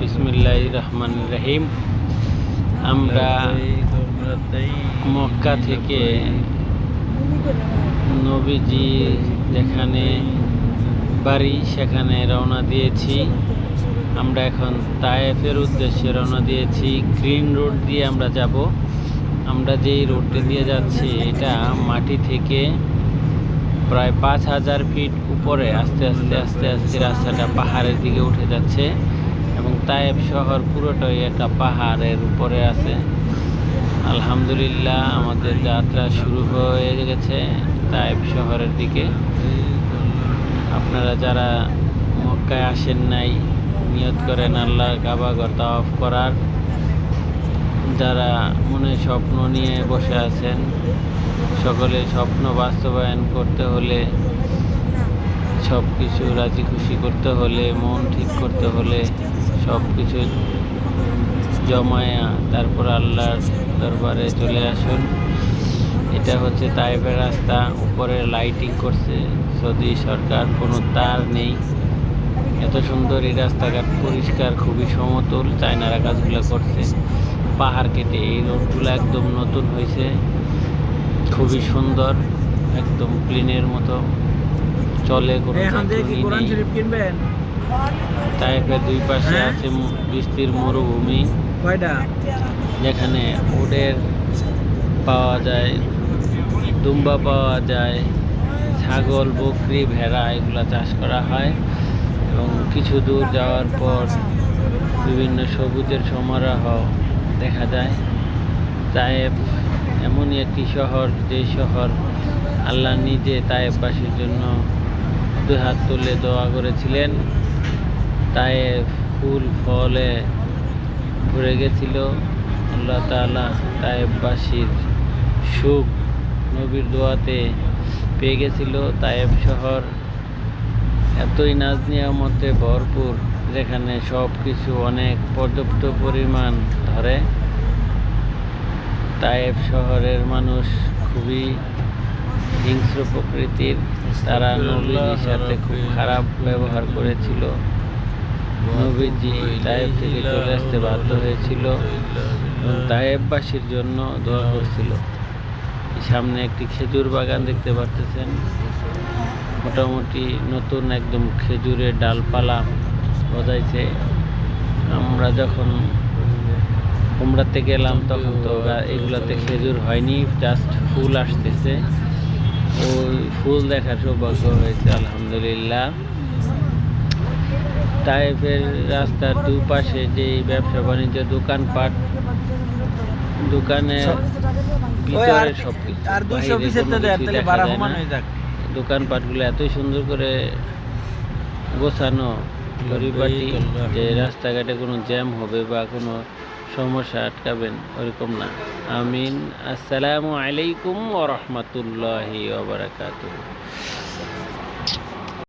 বিসমিল্লাহির রহমানির রহিম। আমরা মক্কা থেকে নবীজি যেখানে বাড়ি, সেখানে রওনা দিয়েছি। আমরা এখন তায়েফের উদ্দেশ্যে রওনা দিয়েছি। গ্রিন রোড দিয়ে আমরা যাব। আমরা যেই রোডটি দিয়ে যাচ্ছি, এটা মাটি থেকে প্রায় পাঁচ হাজার ফিট উপরে আস্তে আস্তে আস্তে আস্তে রাস্তাটা পাহাড়ের দিকে উঠে যাচ্ছে এবং তায়েব শহর পুরোটাই একটা পাহাড়ের উপরে আছে। আলহামদুলিল্লাহ আমাদের যাত্রা শুরু হয়ে গেছে তায়েব শহরের দিকে। আপনারা যারা মক্কায় আসেন নাই, নিয়ত করেন আল্লাহর কাবাগর তাওয়াফ করার। যারা মনে স্বপ্ন নিয়ে বসে আছেন সকলে স্বপ্ন বাস্তবায়ন করতে হলে সব কিছু রাজি খুশি করতে হলে, মন ঠিক করতে হলে সব কিছু জমায়া তারপর আল্লাহর দরবারে চলে আসুন। এটা হচ্ছে তাইবের রাস্তা, উপরে লাইটিং করছে সৌদি সরকার, কোনো তার নেই। এত সুন্দর এই রাস্তাঘাট, পরিষ্কার, খুবই সমতল, চায়নারা কাজগুলো করছে। পাহাড় কেটে এই রোডগুলো একদম নতুন হয়েছে, খুবই সুন্দর, একদম প্লেনের মতো। চলে দুই পাশে হ্যাঁ? আছে বিস্তীর মরুভূমি যেখানে উটের পাওয়া যায় দুম্বা পাওয়া যায় ছাগল বকরি ভেড়া এগুলা চাষ করা হয়। এবং কিছু দূর যাওয়ার পর বিভিন্ন সবুজের সমারোহ দেখা যায়। তায়েব এমনই একটি শহর যে শহর আল্লাহ নিজে তায়েববাসীর জন্য দুই হাত তুলে দোয়া করেছিলেন। তায়েব ফুল ফলে ভরে গেছিল। আল্লাহ তাআলা তায়েববাসীর সুখ নবীর দোয়াতে পেয়ে গেছিল। তায়েব শহর এতই নাজ নিয়ামতে ভরপুর, যেখানে সব কিছু অনেক পর্যাপ্ত পরিমাণ ধরে। তায়েব শহরের মানুষ খুবই হিংস্র প্রকৃতির তারা নবীর সাথে খুব খারাপ ব্যবহার করেছিল। নবীজি তায়েব থেকে চলে আসতে বাধ্য হয়েছিল এবং তায়েববাসীর জন্য দোয়া করছিল। সামনে একটি খেজুর বাগান দেখতে পারতেছেন। মোটামুটি নতুন একদম খেজুরের ডালপালা বজাইছে আমরা যখন উমরাতে গেলাম, তখন তো এগুলাতে খেজুর হয়নি জাস্ট ফুল আসতেছে। ওই ফুল দেখার সৌভাগ্য হয়েছে আলহামদুলিল্লাহ। তাইফের রাস্তার দুপাশে যে ব্যবসা বাণিজ্য দোকানপাট দোকানে ভিতরে সব দোকানপাটগুলো এতই সুন্দর করে গোছানো পরিপাটি যে রাস্তাঘাটে কোনো জ্যাম হবে বা কোনো সমস্যা আটকাবেন ওরকম না। আমিন। আসসালামু আলাইকুম ওয়া রাহমাতুল্লাহি ওয়া বারাকাতুহু।